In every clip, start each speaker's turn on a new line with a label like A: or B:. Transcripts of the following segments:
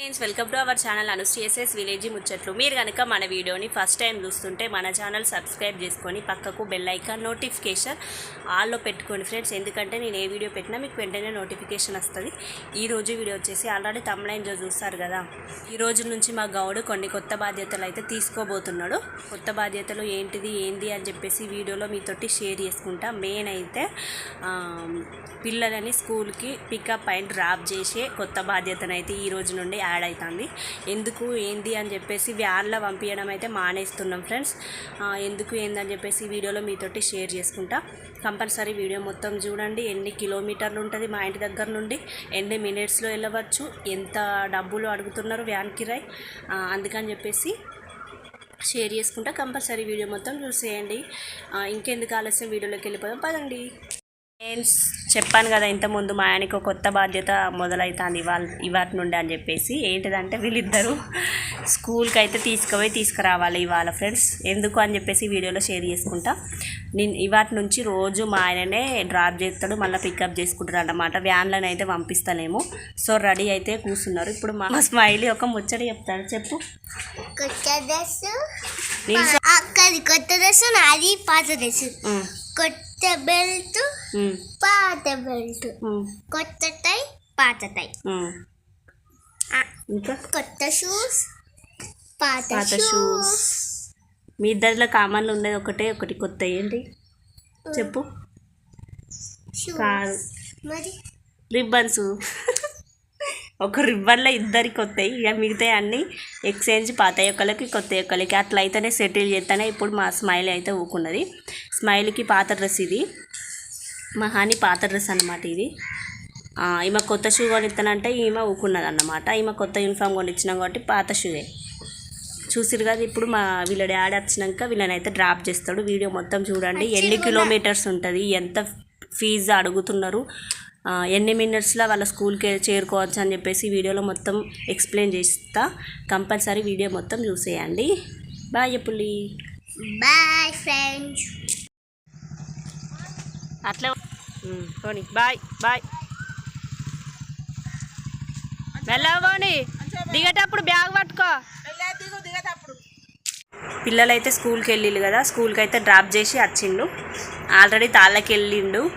A: Friends welcome to our channel అనుశ్రీఎస్ఎస్ village ముచ్చట్లు మీరు కనుక మన వీడియోని ఫస్ట్ టైం చూస్తుంటే మన ఛానల్ సబ్స్క్రైబ్ చేసుకొని పక్కకు బెల్ ఐకాన్ నోటిఫికేషన్ ఆల్లో పెట్టుకోండి ఫ్రెండ్స్ ఎందుకంటే నేను ఏ వీడియో పెట్టినా మీకు వెంటనే నోటిఫికేషన్ వస్తుంది. ఈ రోజు వీడియో వచ్చేసి ఆల్రెడీ తమిళైన్లో చూస్తారు కదా. ఈ రోజు నుంచి మా గౌడు కొన్ని కొత్త బాధ్యతలు అయితే తీసుకోబోతున్నాడు. కొత్త బాధ్యతలు ఏంటిది ఏంది అని చెప్పేసి వీడియోలో మీతోటి షేర్ చేసుకుంటా. మెయిన్ అయితే పిల్లలని స్కూల్కి పికప్ అండ్ డ్రాప్ చేసే కొత్త బాధ్యతను అయితే ఈ రోజు నుండి యాడ్ అవుతుంది ఎందుకు ఏంది అని చెప్పేసి వ్యాన్లో పంపించడం అయితే మానేస్తున్నాం ఫ్రెండ్స్. ఎందుకు ఏందని చెప్పేసి వీడియోలో మీతోటి షేర్ చేసుకుంటా. కంపల్సరీ వీడియో మొత్తం చూడండి. ఎన్ని కిలోమీటర్లు ఉంటుంది మా ఇంటి దగ్గర నుండి ఎన్ని మినిట్స్లో వెళ్ళవచ్చు ఎంత డబ్బులు అడుగుతున్నారు వ్యాన్ కిరాయ్. అందుకని చెప్పేసి షేర్ చేసుకుంటా. కంపల్సరీ వీడియో మొత్తం చూసేయండి. ఇంకెందుకు ఆలస్యం? వీడియోలోకి వెళ్ళిపోదాం. పదండి. ఫ్రెండ్స్ చెప్పాను కదా ఇంతకుముందు మా ఆయనకి కొత్త బాధ్యత మొదలవుతుంది ఇవాళ ఇవాటి నుండి అని చెప్పేసి. ఏంటిదంటే వీళ్ళిద్దరూ స్కూల్కి అయితే తీసుకుపోయి తీసుకురావాలి ఇవాళ ఫ్రెండ్స్ ఎందుకు అని చెప్పేసి వీడియోలో షేర్ చేసుకుంటా. నేను ఇవాటి నుంచి రోజు మా ఆయననే డ్రాప్ చేస్తాడు మళ్ళీ పికప్ చేసుకుంటాడు అన్నమాట వ్యాన్లను అయితే పంపిస్తానేమో సో రెడీ అయితే కూర్చున్నారు. ఇప్పుడు మా స్మైలీ ఒక ముచ్చట చెప్తాడు చెప్పు.
B: కొత్త డ్రెస్. నాది పాత డ్రెస్. కొత్త బెల్ట్ పాత బెల్ట్. కొత్త టై పాత టై.
A: ఇంకా?
B: కొత్త షూస్ పాత షూస్.
A: మీ ఇద్దరిలో కామన్లు ఉండేది ఒకటే ఒకటి కొత్త ఏంటి? చెప్పు. కాదు.
B: మరి?
A: రిబ్బన్స్. ఒక రిబ్బన్లో ఇద్దరికి కొత్తవి ఇక మిగతా అన్నీ ఎక్స్చేంజ్ పాత ఒక్కలకి కొత్త ఒక్కలకి అట్లా అయితేనే సెటిల్ చేస్తేనే ఇప్పుడు మా స్మైల్ అయితే ఊకున్నది. స్మైల్కి పాత డ్రెస్ ఇది. మా హాని పాత డ్రెస్ అన్నమాట ఇది. ఈమె కొత్త షూ కొనిస్తానంటే ఈమె ఊకున్నది అన్నమాట ఈమె కొత్త యూనిఫామ్ కొనిచ్చినాం కాబట్టి పాత షూవే. చూసిరు కదా ఇప్పుడు మా వీళ్ళ డాడీ వచ్చినాక వీళ్ళని అయితే డ్రాప్ చేస్తాడు. వీడియో మొత్తం చూడండి. ఎన్ని కిలోమీటర్స్ ఉంటుంది? ఎంత ఫీజు అడుగుతున్నారు? ఎన్ని మినిట్స్లో వాళ్ళ స్కూల్కి చేరుకోవచ్చు అని చెప్పేసి వీడియోలో మొత్తం ఎక్స్ప్లెయిన్ చేస్తా. కంపల్సరీ వీడియో మొత్తం చూసేయండి. బాయ్ పుల్లి
B: బాయ్ ఫ్రెండ్స్.
A: అట్లా పోనీ. Bye bye. వెళ్ళవని దిగేటప్పుడు బ్యాగ్ పట్టుకో. పిల్లలైతే స్కూల్కి వెళ్ళిళ్ళు కదా స్కూల్కి అయితే డ్రాప్ చేసి వచ్చిండు. ఆల్రెడీ తాళ్ళకి వెళ్ళిండు.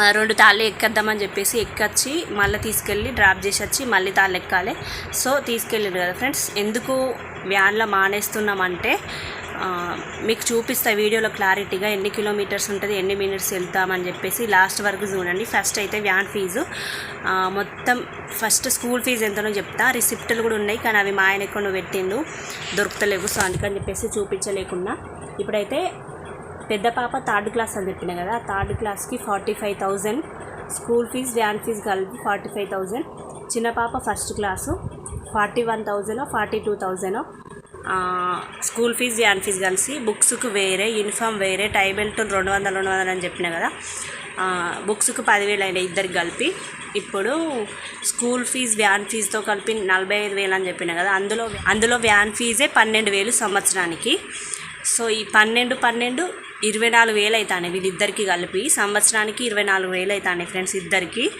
A: ఆ, రెండు తాళ్ళు ఎక్కేద్దామని చెప్పేసి ఎక్కొచ్చి మళ్ళీ తీసుకెళ్ళి డ్రాప్ చేసి వచ్చి మళ్ళీ తాళ్ళు ఎక్కాలి. సో తీసుకెళ్ళారు కదా ఫ్రెండ్స్. ఎందుకు వ్యాన్లో మానేస్తున్నామంటే మీకు చూపిస్తా వీడియోలో క్లారిటీగా ఎన్ని కిలోమీటర్స్ ఉంటుంది ఎన్ని మినిట్స్ వెళ్తామని చెప్పేసి లాస్ట్ వరకు చూడండి. ఫస్ట్ అయితే వ్యాన్ ఫీజు. మొత్తం ఫస్ట్ స్కూల్ ఫీజు ఎంతనో చెప్తా. రిసిప్ట్లు కూడా ఉన్నాయి కానీ అవి మా ఆయన ఎక్కడ పెట్టిండు. దొరుకుతలేవు సో అందుకని చెప్పేసి చూపించలేకుండా ఇప్పుడైతే పెద్ద పాప థర్డ్ క్లాస్ అని చెప్పిన కదా థర్డ్ క్లాస్కి forty five thousand school fees van fees కలిపి ఫార్టీ ఫైవ్ థౌజండ్ చిన్న పాప first class forty one thousand forty two thousand school fees van fees కలిసి బుక్స్కి వేరే యూనిఫామ్ వేరే టై బెల్ట్ రెండు వందలు రెండు వందలు అని చెప్పిన కదా? బుక్స్కు బుక్స్కి పదివేలు అయినాయి ఇద్దరికి కలిపి. ఇప్పుడు స్కూల్ ఫీజ్ వ్యాన్ ఫీజుతో కలిపి నలభై ఐదు వేలు అని చెప్పిన కదా? అందులో అందులో వ్యాన్ ఫీజే పన్నెండు వేలు సంవత్సరానికి. సో ఈ పన్నెండు పన్నెండు ఇరవై నాలుగు వేలు అవుతాయి వీళ్ళిద్దరికి కలిపి. సంవత్సరానికి ఇరవై నాలుగు వేలు అవుతాయి ఫ్రెండ్స్ ఇద్దరికి.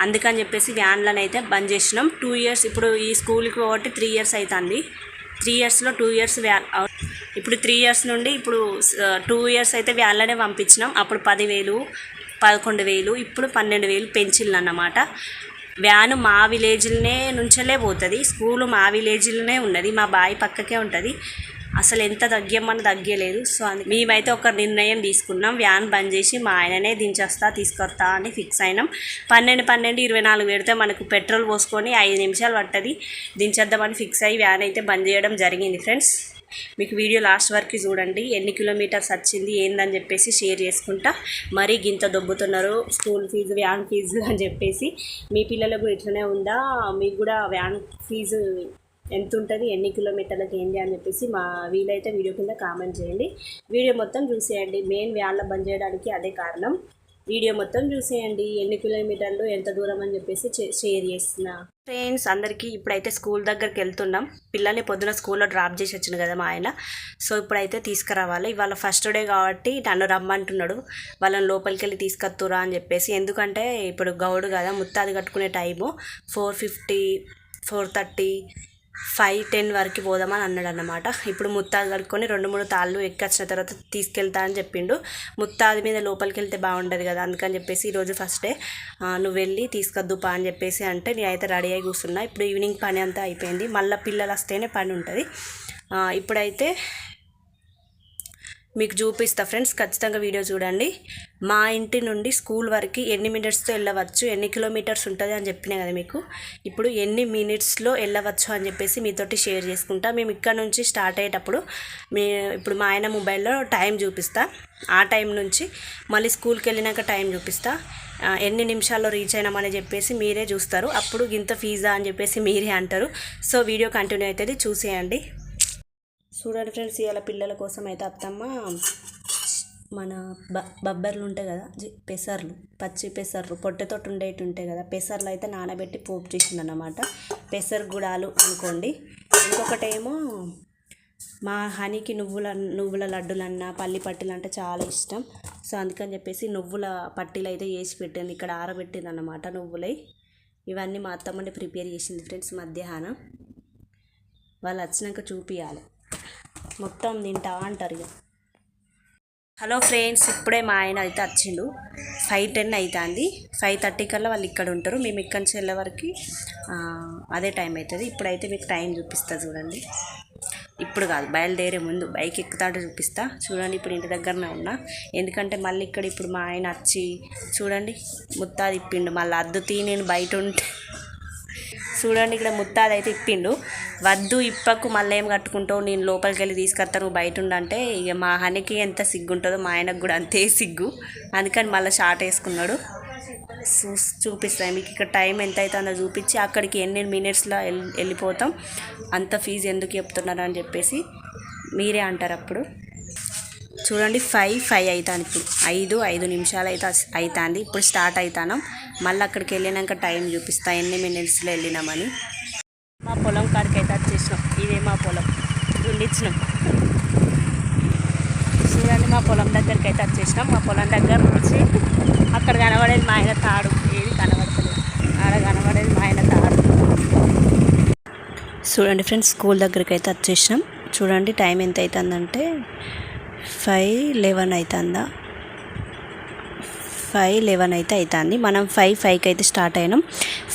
A: అందుకని చెప్పేసి వ్యాన్లను అయితే బంద్ చేసినాం. టూ ఇయర్స్ ఇప్పుడు ఈ స్కూల్కి ఒకటి త్రీ ఇయర్స్ అవుతుంది త్రీ ఇయర్స్లో టూ ఇయర్స్ వ్యాన్ ఇప్పుడు త్రీ ఇయర్స్ నుండి ఇప్పుడు టూ ఇయర్స్ అయితే వ్యాన్లోనే పంపించినాం. అప్పుడు పదివేలు పదకొండు వేలు ఇప్పుడు పన్నెండు వేలు పెంచిళ్ళు అన్నమాట. వ్యాన్ మా విలేజ్లనే నుంచలే పోతుంది. స్కూలు మా విలేజ్లోనే ఉన్నది. మా బావి పక్కకే ఉంటుంది. అసలు ఎంత తగ్గమని తగ్గలేదు సో అందుకే మేమైతే ఒక నిర్ణయం తీసుకున్నాం. వ్యాన్ బంద్ చేసి మా ఆయననే దించేస్తా తీసుకొస్తా అని ఫిక్స్ అయినాం. పన్నెండు పన్నెండు ఇరవై నాలుగు పెడితే మనకు పెట్రోల్ పోసుకొని ఐదు నిమిషాలు పట్టది. దించేద్దామని ఫిక్స్ అయ్యి వ్యాన్ అయితే బంద్ చేయడం జరిగింది ఫ్రెండ్స్. మీకు వీడియో లాస్ట్ వరకు చూడండి. ఎన్ని కిలోమీటర్స్ వచ్చింది ఏందని చెప్పేసి షేర్ చేసుకుంటా. మరీ గింత దొబ్బుతున్నారు స్కూల్ ఫీజు వ్యాన్ ఫీజు అని చెప్పేసి. మీ పిల్లలకు ఇట్లనే ఉందా? మీకు కూడా వ్యాన్ ఫీజు ఎంత ఉంటుంది ఎన్ని కిలోమీటర్లకు ఏంటి అని చెప్పేసి మా వీలైతే వీడియో కింద కామెంట్ చేయండి. వీడియో మొత్తం చూసేయండి. మెయిన్ వ్యాన్లో బంద్ చేయడానికి అదే కారణం. వీడియో మొత్తం చూసేయండి. ఎన్ని కిలోమీటర్లు ఎంత దూరం అని చెప్పేసి చే- షేర్ చేస్తున్నా. ఫ్రెండ్స్ అందరికీ ఇప్పుడైతే స్కూల్ దగ్గరికి వెళ్తున్నాం. పిల్లల్ని పొద్దున స్కూల్లో డ్రాప్ చేసి వచ్చిన కదా మా ఆయన. సో ఇప్పుడైతే తీసుకురావాలి. ఇవాళ ఫస్ట్ డే కాబట్టి నన్ను రమ్మంటున్నాడు. వాళ్ళని లోపలికి వెళ్ళి తీసుకొత్తురా అని చెప్పేసి. ఎందుకంటే ఇప్పుడు గౌడు కదా ముత్తాది కట్టుకునే time. Four fifty four thirty five ten వరకు పోదామని అన్నాడు అన్నమాట ఇప్పుడు ముత్తాది కడుక్కొని రెండు మూడు తాళ్ళు ఎక్కొచ్చిన తర్వాత తీసుకెళ్తా అని చెప్పిండు. ముత్తాది మీద లోపలికి వెళ్తే బాగుండదు కదా అందుకని చెప్పేసి ఈరోజు ఫస్టే నువ్వు వెళ్ళి తీసుకొద్దు పా అని చెప్పేసి అంటే నేనైతే రెడీ అయి కూర్చున్నా. ఇప్పుడు ఈవినింగ్ పని అంతా అయిపోయింది. మళ్ళీ పిల్లలు వస్తేనే పని ఉంటుంది. ఇప్పుడైతే మీకు చూపిస్తా ఫ్రెండ్స్ ఖచ్చితంగా వీడియో చూడండి. మా ఇంటి నుండి స్కూల్ వరకు ఎన్ని మినిట్స్తో వెళ్ళవచ్చు ఎన్ని కిలోమీటర్స్ ఉంటుంది అని చెప్పినా కదా మీకు. ఇప్పుడు ఎన్ని మినిట్స్లో వెళ్ళవచ్చు అని చెప్పేసి మీతోటి షేర్ చేసుకుంటా. మేము ఇక్కడ నుంచి స్టార్ట్ అయ్యేటప్పుడు మీ ఇప్పుడు మా ఆయన మొబైల్లో టైం చూపిస్తా. ఆ టైం నుంచి మళ్ళీ స్కూల్కి వెళ్ళినాక టైం చూపిస్తా. ఎన్ని నిమిషాల్లో రీచ్ అయినామని చెప్పేసి మీరే చూస్తారు. అప్పుడు ఇంత ఫీజా అని చెప్పేసి మీరే అంటారు. సో వీడియో కంటిన్యూ అవుతుంది. చూసేయండి. చూడండి ఫ్రెండ్స్ ఇవాళ పిల్లల కోసం అయితే అత్తమ్మ మన బ బబ్బర్లు ఉంటాయి కదా పెసర్లు పచ్చి పెసర్లు పొట్టతోటి ఉండేటి ఉంటాయి కదా పెసర్లు అయితే నానబెట్టి పోపు చేసిందన్నమాట. పెసర్ గుడాలు అనుకోండి. ఇంకొకటేమో మా హనీకి నువ్వుల నువ్వుల లడ్డులన్నా పల్లి పట్టీలు అంటే చాలా ఇష్టం. సో అందుకని చెప్పేసి నువ్వుల పట్టీలు అయితే వేసి పెట్టింది ఇక్కడ ఆరబెట్టింది అన్నమాట నువ్వులై. ఇవన్నీ మా అత్తమ్మని ప్రిపేర్ చేసింది ఫ్రెండ్స్ మధ్యాహ్నం. వాళ్ళు వచ్చినాక చూపియాలి. మొత్తం తింటా అంటారు ఇక. హలో ఫ్రెండ్స్ ఇప్పుడే మా ఆయన అయితే వచ్చిండు. ఫైవ్ టెన్ అవుతుంది ఫైవ్ థర్టీ కల్లా వాళ్ళు ఇక్కడ ఉంటారు. మేము ఇక్కడి నుంచి వెళ్ళే వరకు అదే టైం అవుతుంది ఇప్పుడైతే మీకు టైం చూపిస్తా చూడండి. ఇప్పుడు కాదు బయలుదేరే ముందు బైక్ ఎక్కుతాడు చూపిస్తా. చూడండి ఇప్పుడు ఇంటి దగ్గరనే ఉన్నా. ఎందుకంటే మళ్ళీ ఇక్కడ ఇప్పుడు మా ఆయన వచ్చి చూడండి ముత్తా ఇప్పిండు. మళ్ళీ అద్దు తీ నేను బయట ఉంటే. చూడండి ఇక్కడ ముత్తాది అయితే ఇప్పిండు. వద్దు ఇప్పకు మళ్ళీ ఏం కట్టుకుంటావు? నేను లోపలికి వెళ్ళి తీసుకొస్తాను నువ్వు బయట ఉండంటే ఇక మా హనికి ఎంత సిగ్గుంటుందో మా ఆయనకు కూడా అంతే సిగ్గు. అందుకని మళ్ళీ షార్ట్ వేసుకున్నాడు. చూ చూపిస్తాను మీకు ఇక్కడ టైం ఎంత అవుతుందో చూపించి అక్కడికి ఎన్ని మినిట్స్లో వెళ్ళి వెళ్ళిపోతాం. అంత ఫీజు ఎందుకు చెప్తున్నారు అని చెప్పేసి మీరే అంటారు అప్పుడు. చూడండి ఫైవ్ ఫైవ్ అవుతాను ఇప్పుడు. ఐదు ఐదు నిమిషాలు అయితే అవుతుంది ఇప్పుడు స్టార్ట్ అవుతాను మళ్ళీ అక్కడికి వెళ్ళినాక టైం చూపిస్తా ఎన్ని మినిట్స్లో వెళ్ళినామని మా పొలం కాడికి అయితే వచ్చేసినాం ఇదే మా పొలం. ఉండిచ్చినాం చూడండి మా పొలం దగ్గరికి అయితే వచ్చేసినాం. మా పొలం దగ్గర నుంచి అక్కడ కనబడేది మా ఆయన తాడు. ఏది కనబడతలేదు. ఆడ కనబడేది మా ఆయన తాడు. చూడండి ఫ్రెండ్స్ స్కూల్ దగ్గరికి అయితే వచ్చేసినాం. చూడండి టైం ఎంత అవుతుందంటే ఫైవ్ లెవెన్ అవుతుందా ఫైవ్ లెవెన్ అయితే అవుతుంది మనం ఫైవ్ ఫైవ్కి అయితే స్టార్ట్ అయినాం.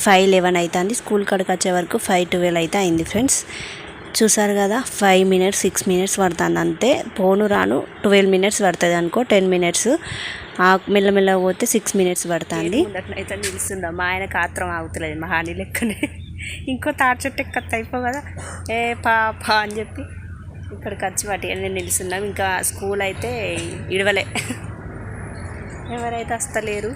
A: ఫైవ్ లెవెన్ అవుతుంది స్కూల్ కాడికి వచ్చే వరకు ఫైవ్ ట్వెల్వ్ అయితే అయింది ఫ్రెండ్స్. చూసారు కదా ఫైవ్ మినిట్స్ సిక్స్ మినిట్స్ పడుతుంది అంతే పోను రాను ట్వెల్వ్ మినిట్స్ పడుతుంది అనుకో టెన్ మినిట్స్ మెల్లమెల్ల పోతే సిక్స్ మినిట్స్ పడుతుంది. అయితే నిలుస్తుందా? మా ఆయన కాత్రం ఆగుతలేదు మా హాని లెక్కనే. ఇంకో తాటి చెట్టు ఎక్కత్త అయిపో కదా. ఏ పాప అని చెప్పి ఇక్కడికి వచ్చి వాటి నేను నిలుస్తున్నాం ఇంకా స్కూల్ అయితే ఇడవలే. ఎవరైతే వస్తలేరు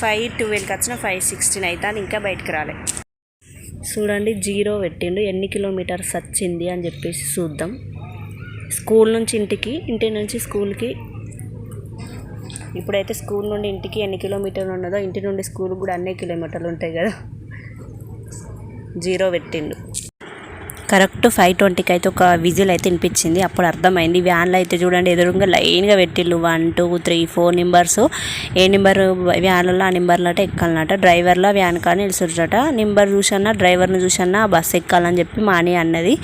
A: ఫైవ్ ట్వెల్వ్కి వచ్చిన ఫైవ్ సిక్స్టీన్ అవుతాను ఇంకా బయటకు రాలే. చూడండి జీరో పెట్టిండు. ఎన్ని కిలోమీటర్స్ వచ్చింది అని చెప్పేసి చూద్దాం. స్కూల్ నుంచి ఇంటికి ఇంటి నుంచి స్కూల్కి. ఇప్పుడైతే స్కూల్ నుండి ఇంటికి ఎన్ని కిలోమీటర్లు ఉన్నదో ఇంటి నుండి స్కూల్ కూడా అన్ని కిలోమీటర్లు ఉంటాయి కదా. జీరో పెట్టిండు. కరెక్ట్ ఫైవ్ ట్వంటీకి అయితే ఒక విజిల్ అయితే వినిపించింది. అప్పుడు అర్థమైంది. వ్యాన్లో అయితే చూడండి ఎదురుగా లైన్గా పెట్టిళ్ళు. One two three four numbers. ఏ నెంబర్ వ్యాన్లలో ఆ నెంబర్లో అంటే ఎక్కాలన్నట డ్రైవర్లో వ్యాన్ కానీ నిలుచుంటట నెంబర్ చూసన్నా డ్రైవర్ని చూసన్నా బస్ ఎక్కాలని చెప్పి మాని అన్నది.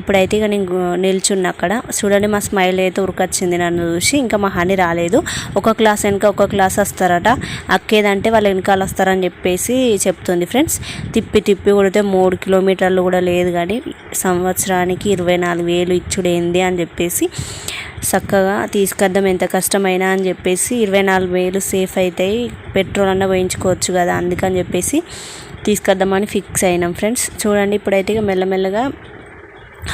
A: ఇప్పుడైతే ఇక నేను నిల్చున్న అక్కడ. చూడండి మా స్మైల్ అయితే ఉరికొచ్చింది నన్ను చూసి. ఇంకా మా హనీ రాలేదు. ఒక క్లాస్ వెనక ఒక క్లాస్ వస్తారట. అక్కేదంటే వాళ్ళు వెనకాల వస్తారని చెప్పేసి చెప్తుంది ఫ్రెండ్స్. తిప్పి తిప్పి కొడితే మూడు కిలోమీటర్లు కూడా లేదు కానీ సంవత్సరానికి ఇరవై నాలుగు వేలు ఇచ్చుడేంది అని చెప్పేసి చక్కగా తీసుకొద్దాం ఎంత కష్టమైనా అని చెప్పేసి ఇరవై నాలుగు వేలు సేఫ్ అవుతాయి పెట్రోల్ అన్న పోయించుకోవచ్చు కదా అందుకని చెప్పేసి తీసుకొద్దామని ఫిక్స్ అయినాం ఫ్రెండ్స్. చూడండి ఇప్పుడైతే ఇక మెల్లమెల్లగా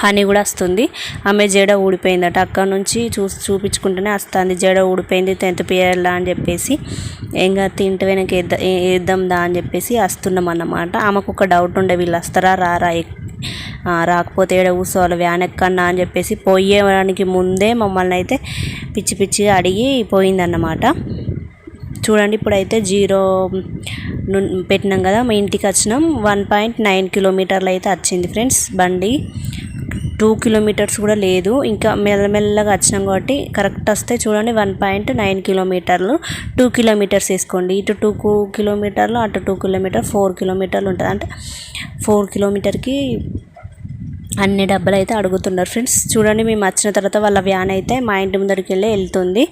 A: హనీ కూడా వస్తుంది. ఆమె జడ ఊడిపోయిందట. అక్కడ నుంచి చూ చూపించుకుంటూనే వస్తుంది. జడ ఊడిపోయింది టెన్త్ పీరియడ్లా అని చెప్పేసి ఇంకా తింటే వెనక వేద్దాం వేద్దాం దా అని చెప్పేసి వస్తున్నాం అన్నమాట ఆమెకు ఒక డౌట్ ఉండే వీళ్ళు వస్తారా రారా? రాకపోతే ఏడ కూర్చోవాలి వ్యాన్ ఎక్కన్నా అని చెప్పేసి పోయేవానికి ముందే మమ్మల్ని అయితే పిచ్చి పిచ్చిగా అడిగి పోయిందన్నమాట. చూడండి ఇప్పుడైతే జీరో ను- పెట్టినాం కదా మా ఇంటికి వచ్చినాం. వన్ పాయింట్ నైన్ కిలోమీటర్లు అయితే వచ్చింది ఫ్రెండ్స్ బండి. టూ కిలోమీటర్స్ కూడా లేదు. ఇంకా మెల్లమెల్లగా వచ్చినాం కాబట్టి కరెక్ట్ వస్తే చూడండి వన్ పాయింట్ నైన్ కిలోమీటర్లు. టూ కిలోమీటర్స్ వేసుకోండి. ఇటు టూ కిలోమీటర్లు అటు టూ కిలోమీటర్ ఫోర్ కిలోమీటర్లు ఉంటుంది. అంటే ఫోర్ కిలోమీటర్కి అన్ని డబ్బులు అయితే అడుగుతున్నారు ఫ్రెండ్స్. చూడండి మేము వచ్చిన తర్వాత వాళ్ళ వ్యాన్ అయితే మా ఇంటి ముందరికి వెళ్ళి వెళ్తుంది.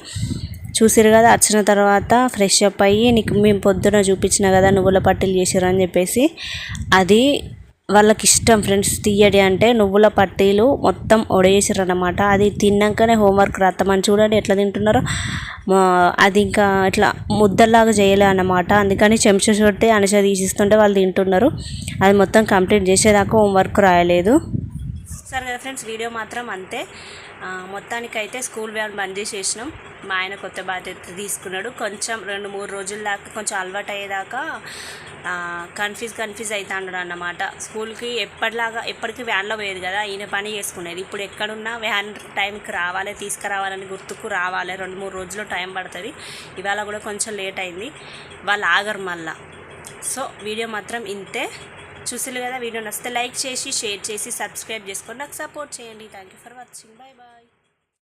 A: చూసిరు కదా వచ్చిన తర్వాత ఫ్రెష్ అప్ అయ్యి నీకు మేము పొద్దున చూపించిన కదా నువ్వుల పట్టీలు చేసిరు అని చెప్పేసి. అది వాళ్ళకి ఇష్టం ఫ్రెండ్స్ తీయడి అంటే నువ్వుల పట్టీలు మొత్తం ఒడేసారు అనమాట అది తిన్నాకనే హోంవర్క్ రాస్తామని చూడండి ఎట్లా తింటున్నారో. అది ఇంకా ఇట్లా ముద్దలాగా చేయలే అన్నమాట. అందుకని చెంచా కొట్టి అనస తీసిస్తుంటే వాళ్ళు తింటున్నారు. అది మొత్తం కంప్లీట్ చేసేదాకా హోంవర్క్ రాయలేదు. సరే కదా ఫ్రెండ్స్ వీడియో మాత్రం అంతే. మొత్తానికైతే స్కూల్ వ్యాన్ బంద్ చేసేసినాం. మా ఆయన కొత్త బాధ్యత తీసుకున్నాడు. కొంచెం రెండు మూడు రోజుల దాకా కొంచెం అలవాటు అయ్యేదాకా కన్ఫ్యూజ్ కన్ఫ్యూజ్ అవుతాడు అన్నమాట. స్కూల్కి ఎప్పటిలాగా ఎప్పటికీ వ్యాన్లో పోయేది కదా ఈయన పని చేసుకునేది. ఇప్పుడు ఎక్కడున్నా వ్యాన్ టైంకి రావాలి తీసుకురావాలని గుర్తుకు రావాలి. రెండు మూడు రోజులు టైం పడుతుంది. ఇవాళ కూడా కొంచెం లేట్ అయింది. వాళ్ళు ఆగరు మళ్ళా. సో వీడియో మాత్రం ఇంతే. చూసారు కదా వీడియో నచ్చితే లైక్ చేసి షేర్ చేసి సబ్స్క్రైబ్ చేసుకొని నాకు సపోర్ట్ చేయండి. Thank you for watching bye bye